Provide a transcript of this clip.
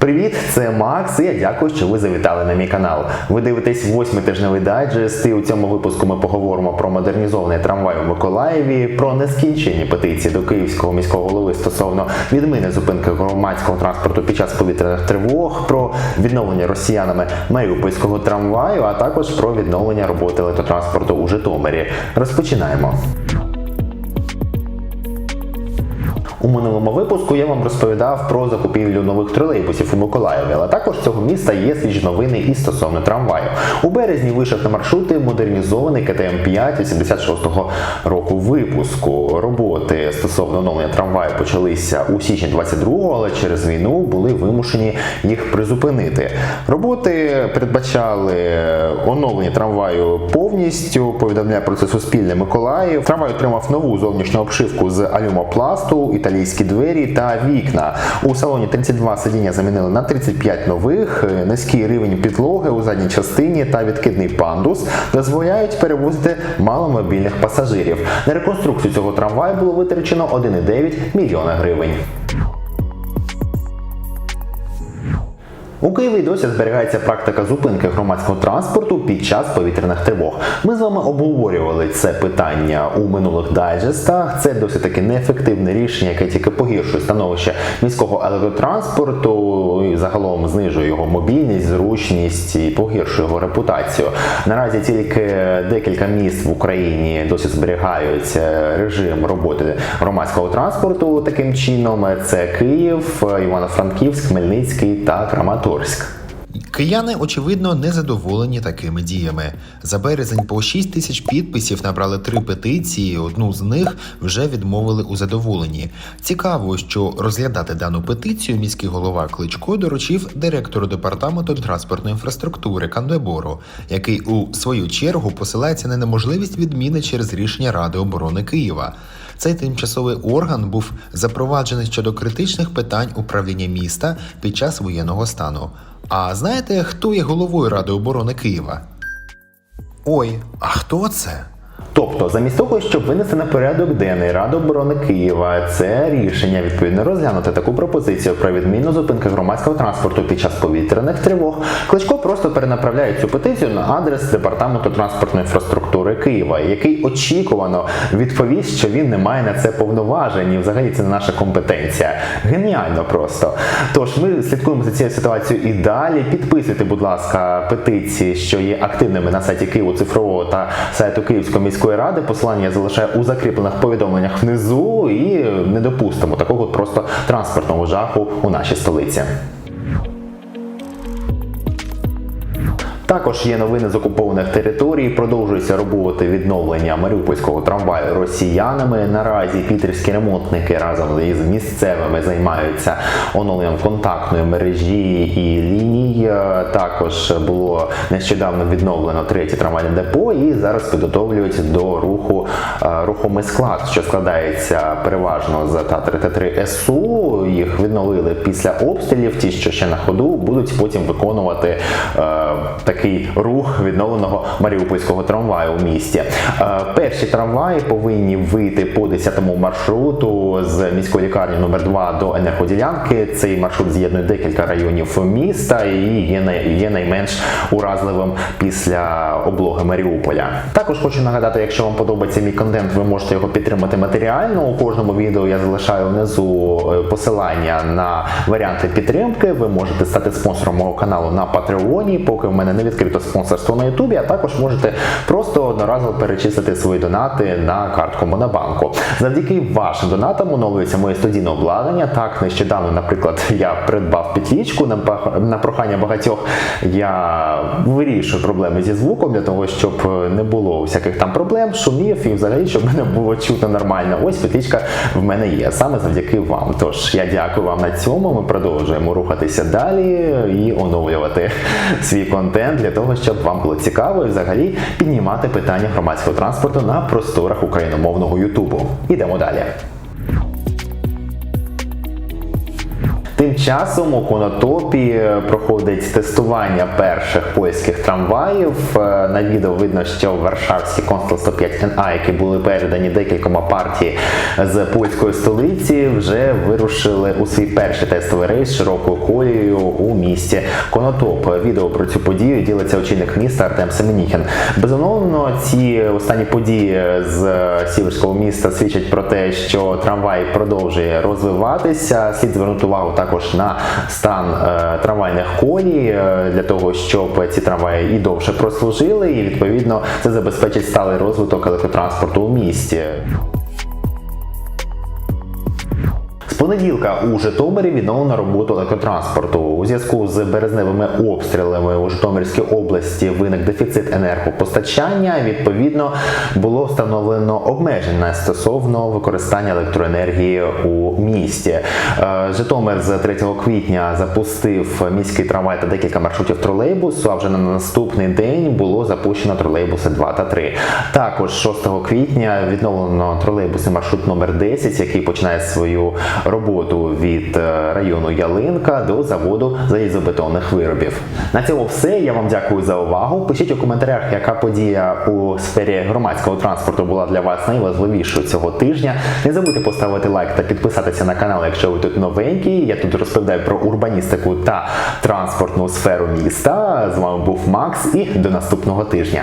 Привіт, це Макс. і Я дякую, що ви завітали на мій канал. Ви дивитесь восьмий тижневий дайджест. І у цьому випуску ми поговоримо про модернізований трамвай у Миколаєві, про нескінчені петиції до київського міського голови стосовно відміни зупинки громадського транспорту під час повітряних тривог, про відновлення росіянами Маріупольського трамваю, а також про відновлення роботи електротранспорту у Житомирі. Розпочинаємо. У минулому випуску я вам розповідав про закупівлю нових тролейбусів у Миколаєві, але також цього міста є свіжі новини і стосовно трамваю. У березні вийшов на маршрути модернізований КТМ 5 86-го року випуску. Роботи стосовно оновлення трамваю почалися у січні 22-го, але через війну були вимушені їх призупинити. Роботи передбачали оновлення трамваю повністю. Повідомляє про це Суспільне Миколаїв. Трамвай отримав нову зовнішню обшивку з алюмопласту, італійські двері та вікна. У салоні 32 сидіння замінили на 35 нових. Низький рівень підлоги у задній частині та відкидний пандус дозволяють перевозити маломобільних пасажирів. На реконструкцію цього трамваю було витрачено 1,9 мільйона гривень. У Києві досі зберігається практика зупинки громадського транспорту під час повітряних тривог. Ми з вами обговорювали це питання у минулих дайджестах. Це досить таки неефективне рішення, яке тільки погіршує становище міського електротранспорту і загалом знижує його мобільність, зручність і погіршує його репутацію. Наразі тільки декілька міст в Україні досі зберігають е, режим роботи громадського транспорту таким чином. Це Київ, Івано-Франківськ, Хмельницький та Краматорськ. Кияни, очевидно, не задоволені такими діями. За березень по 6 тисяч підписів набрали три петиції. Одну з них вже відмовили у задоволенні. Цікаво, що розглядати дану петицію міський голова Кличко доручив директору департаменту транспортної інфраструктури Кандебору, який у свою чергу посилається на неможливість відміни через рішення Ради оборони Києва. Цей тимчасовий орган був запроваджений щодо критичних питань управління міста під час воєнного стану. А знаєте, хто є головою Ради оборони Києва? Ой, а хто це? Тобто, замість того, щоб винести на порядок денний Ради оборони Києва, це рішення відповідно розглянути таку пропозицію про відміну зупинки громадського транспорту під час повітряних тривог. Кличко просто перенаправляє цю петицію на адрес департаменту транспортної інфраструктури Києва, який очікувано відповість, що він не має на це повноважень. І взагалі це не наша компетенція. Геніально просто. Тож ми слідкуємо за цією ситуацією і далі. Підписуйте, будь ласка, петиції, що є активними на сайті Києву цифрового та сайту Київської міської ради. Посилання я залишаю у закріплених повідомленнях внизу і не допустимо такого просто транспортного жаху у нашій столиці. Також є новини з окупованих територій. Продовжується роботи відновлення маріупольського трамваю росіянами. Наразі пітерські ремонтники разом із місцевими займаються оновленням контактної мережі і ліній. Е, Також було нещодавно відновлено третє трамвайне депо і зараз підготовлюють до руху е, рухомий склад, що складається переважно з Та-33 СУ. Їх відновили після обстрілів. Ті, що ще на ходу, будуть потім виконувати е, такий рух відновленого маріупольського трамваю у місті. Е, перші трамваї повинні вийти по 10-му маршруту з міської лікарні номер 2 до енергоділянки. Цей маршрут з'єднує декілька районів міста і є, найменш уразливим після облоги Маріуполя. Також хочу нагадати, якщо вам подобається мій контент, ви можете його підтримати матеріально. У кожному відео я залишаю внизу е, посилання на варіанти підтримки. Ви можете стати спонсором мого каналу на Патреоні, поки в мене не відкрито спонсорство на Ютубі, а також можете просто одноразово перечислити свої донати на картку Монобанку. Завдяки вашим донатам оновлюється моє студійне обладнання. Так, нещодавно, наприклад, я придбав підлічку на, прохання багатьох. Я вирішую проблеми зі звуком для того, щоб не було всяких там проблем, шумів і взагалі, щоб мене було чутно нормально. Ось підлічка в мене є саме завдяки вам. Тож я дякую вам на цьому. Ми продовжуємо рухатися далі і оновлювати свій контент для того, щоб вам було цікаво і взагалі піднімати питання громадського транспорту на просторах україномовного Ютубу. Ідемо далі. Тим часом у Конотопі е, проходить тестування перших польських трамваїв. Е, На відео видно, що варшавські Констел 105 НА, які були передані декількома партій з польської столиці, вже вирушили у свій перший тестовий рейс широкою колією у місті Конотоп. Відео про цю подію ділиться очільник міста Артем Семеніхін. Безумовно, ці останні події з сіверського міста свідчать про те, що трамвай продовжує розвиватися. Слід звернути увагу також на стан е, трамвайних колій е, для того, щоб ці трамваї і довше прослужили, і відповідно це забезпечить сталий розвиток електротранспорту у місті. Понеділка у Житомирі відновлено роботу електротранспорту. У зв'язку з березневими обстрілами у Житомирській області виник дефіцит енергопостачання. Відповідно, було встановлено обмеження стосовно використання електроенергії у місті. Е, Житомир з 3 квітня запустив міський трамвай та декілька маршрутів тролейбусу. А вже на наступний день було запущено тролейбуси 2 та 3. Також 6 квітня відновлено тролейбусний маршрут номер 10, який починає свою роботу від е, району Ялинка до заводу залізобетонних виробів. На цьому все. Я вам дякую за увагу. Пишіть у коментарях, яка подія у сфері громадського транспорту була для вас найважливішою цього тижня. Не забудьте поставити лайк та підписатися на канал, якщо ви тут новенькі. Я тут розповідаю про урбаністику та транспортну сферу міста. З вами був Макс і до наступного тижня.